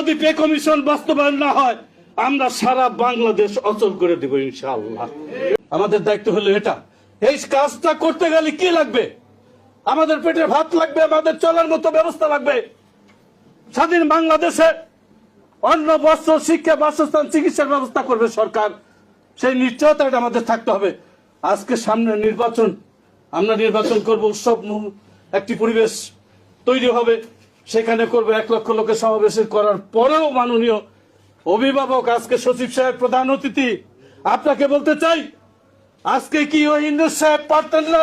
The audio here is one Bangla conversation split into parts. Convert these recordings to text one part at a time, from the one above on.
যদি পে কমিশন বাস্তবায়ন না হয়, আমরা সারা বাংলাদেশ অচল করে দেব ইনশাআল্লাহ। আমাদের দায়িত্ব হলো এটা। এই কাজটা করতে গেলে কি লাগবে? আমাদের পেটে ভাত লাগবে, আমাদের চলার মতো ব্যবস্থা লাগবে। স্বাধীন বাংলাদেশে অন্য বস্ত্র, শিক্ষা, বাসস্থান, চিকিৎসার ব্যবস্থা করবে সরকার। সেই নিশ্চয়তাটা আমাদের থাকতে হবে। আজকে সামনে নির্বাচন। আমরা নির্বাচন করব, উৎসব একটি পরিবেশ তৈরি হবে। সেখানে করবে এক লক্ষ লোকের সমাবেশ করার পরেও মাননীয় অভিভাবক, আজকে সচিব সাহেব প্রধান অতিথি, আপনাকে বলতে চাই, আজকে কি ওই ইন্দ্র সাহেব পারতেন না?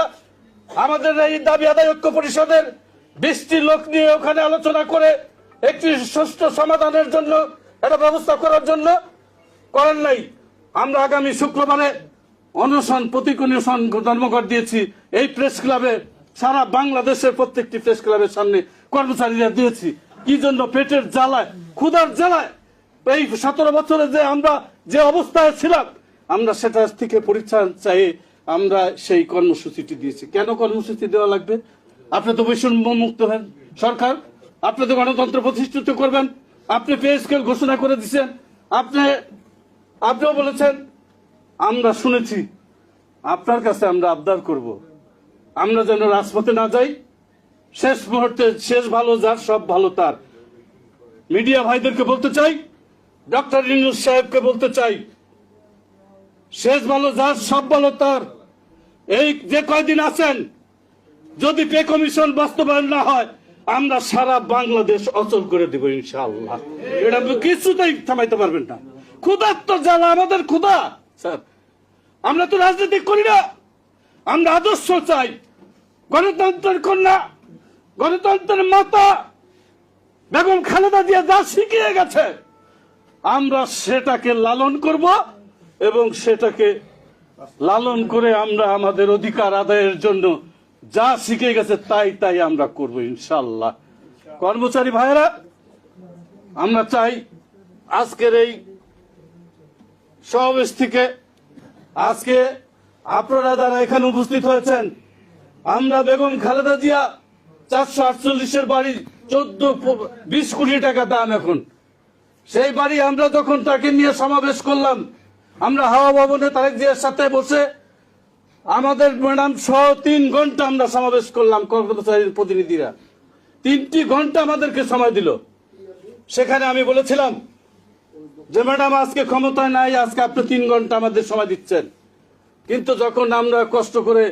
আমাদের এই দাবি আদায় ঐক্য পরিষদের বৃষ্টি লোক নিয়ে ওখানে আলোচনা করে একটি সুষ্ঠু সমাধানের জন্য, একটা ব্যবস্থা করার জন্য করেন নাই। আমরা আগামী শুক্রবারে অনশন প্রতীক অনশন ধর্মঘট দিয়েছি। এই প্রেস ক্লাবে সারা বাংলাদেশের প্রত্যেকটি প্রেস ক্লাবের সামনে কর্মচারীরা দিয়েছি। কি জন্য পেটের জ্বালায়, ক্ষুধার জ্বালায়? এই সতেরো বছরে যে আমরা যে অবস্থায় ছিলাম, আমরা সেটা থেকে পরিত্রাণ চাই, আমরা সেই কর্মসূচিটি দিয়েছি। কেন কর্মসূচি দেওয়া লাগবে? আপনি তো বৈষম্য মুক্ত হন। সরকার, আপনি তো গণতন্ত্র প্রতিষ্ঠিত করবেন। আপনি পে স্কেল ঘোষণা করে দিচ্ছেন আপনি, আপনিও বলেছেন, আমরা শুনেছি। আপনার কাছে আমরা আবদার করব। আমরা যেন রাজপথে না যাই শেষ মুহূর্তে শেষ ভালো, যার সব ভালো তার। মিডিয়া ভাইদেরকে বলতে চাই, ডক্টর ইনুস সাহেবকে বলতে চাই, শেষ ভালো, যার সব ভালো তার। এই যে কয়দিন আছেন, যদি পে কমিশন বাস্তবায়ন না হয়, আমরা সারা বাংলাদেশ অচল করে দেব ইনশাআল্লাহ। এটা কিছুতেই থামাইতে পারবেন না। ক্ষুধার তো জ্বালা, আমাদের ক্ষুধা। স্যার, আমরা তো রাজনীতি করি না। আমরা আদর্শ চাই, গণতন্ত্রের কন্যা। গণতন্ত্রের মাতা বেগম খালেদা জিয়া যা শিখিয়ে গেছে, আমরা সেটাকে লালন করব এবং সেটাকে লালন করে আমরা আমাদের অধিকার আদায়ের জন্য যা শিখে গেছে তাই তাই আমরা করব ইনশাল্লাহ কর্মচারী ভাইয়েরা, আমরা চাই আজকের এই সমাবেশ থেকে আজকে আপনারা যারা এখানে উপস্থিত হয়েছেন, আমরা বেগম খালেদা জিয়া চারশো আটচল্লিশের বাড়ি চোদ্দ বিশ কোটি টাকা দাম এখন। সেই বাড়ি আমরা যখন তাকে নিয়ে সমাবেশ করলাম, আমরা হাওয়া ভবনে তারেক জিয়ার সাথে বসে আমাদের ম্যাডাম সহ তিন ঘণ্টা আমরা সমাবেশ করলাম কর্মচারীর প্রতিনিধিরা। তিনটি ঘণ্টা আমাদেরকে সময় দিল। সেখানে আমি বলেছিলাম যে, ম্যাডাম, আজকে ক্ষমতায় নাই, আজকে আপনি তিন ঘণ্টা আমাদের সময় দিচ্ছেন। কিন্তু যখন আমরা কষ্ট করে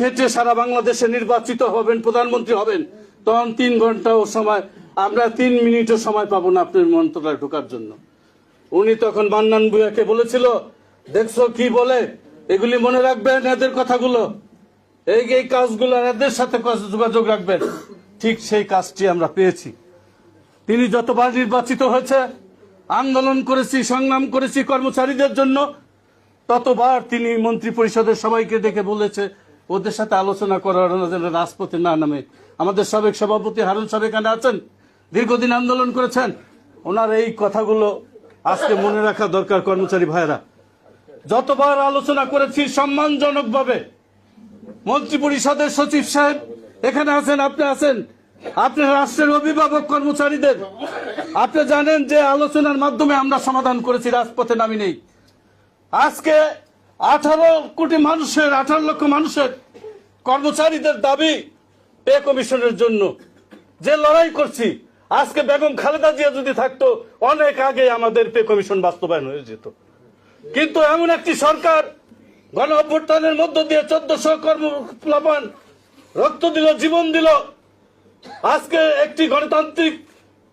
খেটে সারা বাংলাদেশে নির্বাচিত হবেন, প্রধানমন্ত্রী হবেন, তখন তিন ঘন্টাও সময়, আমরা তিন মিনিটও সময় পাবো না আপনার মন্ত্রণালয় ঢোকার জন্য। উনি তখন মান্নান ভুয়াকে বলেছিল, দেখছ কি বলে? এগুলি মনে রাখবেন এদের কথাগুলো। এই এই কাজগুলো এদের সাথে যোগাযোগ রাখবেন। ঠিক সেই কাজটি আমরা পেয়েছি। তিনি যতবার নির্বাচিত হয়েছে, আন্দোলন করেছি, সংগ্রাম করেছি কর্মচারীদের জন্য, ততবার তিনি মন্ত্রী পরিষদের সবাইকে ডেকে বলেছে ওদের সাথে আলোচনা করার জন্য রাজপথে না নামে। আমাদের সাবেক সভাপতি হারুন সাহেব এখানে আছেন, দীর্ঘদিন আন্দোলন করেছেন। ওনার এই কথাগুলো আজকে মনে রাখা দরকার কর্মচারী ভাইয়েরা। যতবার আলোচনা করেছি সম্মানজনকভাবে মন্ত্রী পরিষদের সচিব সাহেব এখানে আছেন, আপনি আছেন। আপনি রাষ্ট্রের অভিভাবক কর্মচারীদের। আপনি জানেন যে আলোচনার মাধ্যমে আমরা সমাধান করেছি, রাজপথে নামি নেই। আজকে আঠারো কোটি মানুষের, আঠারো লক্ষ মানুষের কর্মচারীদের দাবি পে কমিশনের জন্য। যে লড়াই করছি, আজকে বেগম খালেদা জিয়া যদি থাকতো, অনেক আগে আমাদের পে কমিশন বাস্তবায়ন হয়ে যেত। কিন্তু এমন একটি সরকার গণ অভ্যুত্থানের মধ্য দিয়ে চোদ্দশো কর্মপ্লাবন রক্ত দিল, জীবন দিল, আজকে একটি গণতান্ত্রিক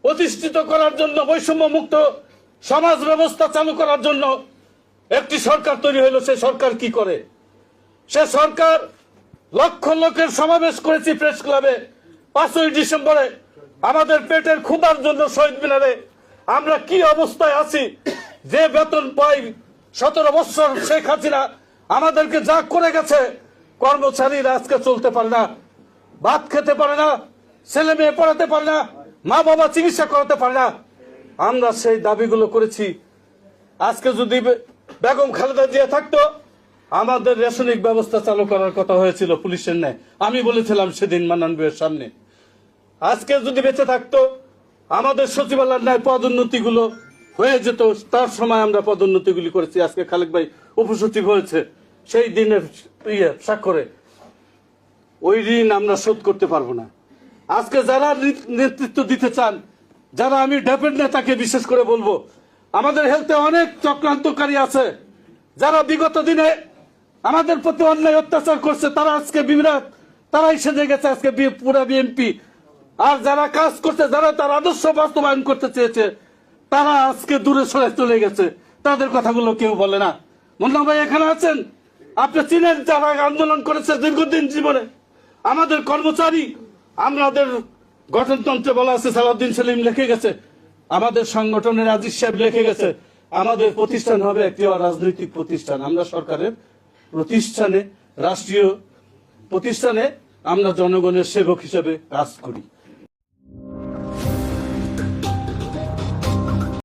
প্রতিষ্ঠিত করার জন্য বৈষম্য মুক্ত সমাজ ব্যবস্থা চালু করার জন্য একটি সরকার তৈরি হলো সে সরকার কি করে? সে সরকার লক্ষ লোকের সমাবেশ করেছি প্রেস ক্লাবে পাঁচই ডিসেম্বরে আমাদের পেটের ক্ষুধার জন্য শহীদ মিনারে আমরা কি অবস্থায় আছি, যে বেতন পাই সতেরো বছর শেখ হাসিনা আমাদেরকে যা করে গেছে, কর্মচারীরা আজকে চলতে পারে না। ভাত খেতে পারে না, ছেলে মেয়ে পড়াতে পারে না মা বাবা চিকিৎসা করাতে পারে না। আমরা সেই দাবিগুলো করেছি। আজকে যদি বেগম খালেদা জিয়া থাকতো, আমাদের রেশনিক ব্যবস্থা চালু করার কথা হয়েছিল পুলিশের ন্যায়। আমি বলেছিলাম সেদিন মান্নান সামনে। আজকে যদি বেঁচে থাকতো, আমাদের সচিবালয়ের ন্যায় পদোন্নতি গুলো হয়ে যেত, তার সময় আমরা পদোন্নতি গুলি করেছি। আজকে খালেক ভাই উপসচিব হয়েছে, সেই দিনের ইয়ে স্বাক্ষরে। ওই ঋণ আমরা শোধ করতে পারব না। আজকে যারা নেতৃত্ব দিতে চান, যারা আমি ডেপের নেতাকে বিশেষ করে বলব আমাদের হেলথে অনেক চক্রান্তকারী আছে। যারা বিগত দিনে আমাদের প্রতি অন্যায় অত্যাচার করছে, তারা আজকে বিরাট তারাই সেজে গেছে আজকে পুরা বিএনপি আর যারা কাজ করছে, যারা তার আদর্শ বাস্তবায়ন করতে চেয়েছে, তারা আজকে দূরে সরে চলে গেছে। তাদের কথাগুলো কেউ বলে না। মুন্না ভাই এখানে আছেন? আপনি চিনেন যারা আন্দোলন করেছে দীর্ঘদিন জীবনে? আমাদের কর্মচারী, আমাদের গঠনতন্ত্রে বলা আছে, সালাউদ্দিন সেলিম লিখে গেছে আমাদের সংগঠনের আজিজ সাহেব লিখে গেছে, আমাদের প্রতিষ্ঠান হবে একটি রাজনৈতিক প্রতিষ্ঠান। আমরা সরকারের প্রতিষ্ঠানে, রাষ্ট্রীয় প্রতিষ্ঠানে আমরা জনগণের সেবক হিসেবে কাজ করি।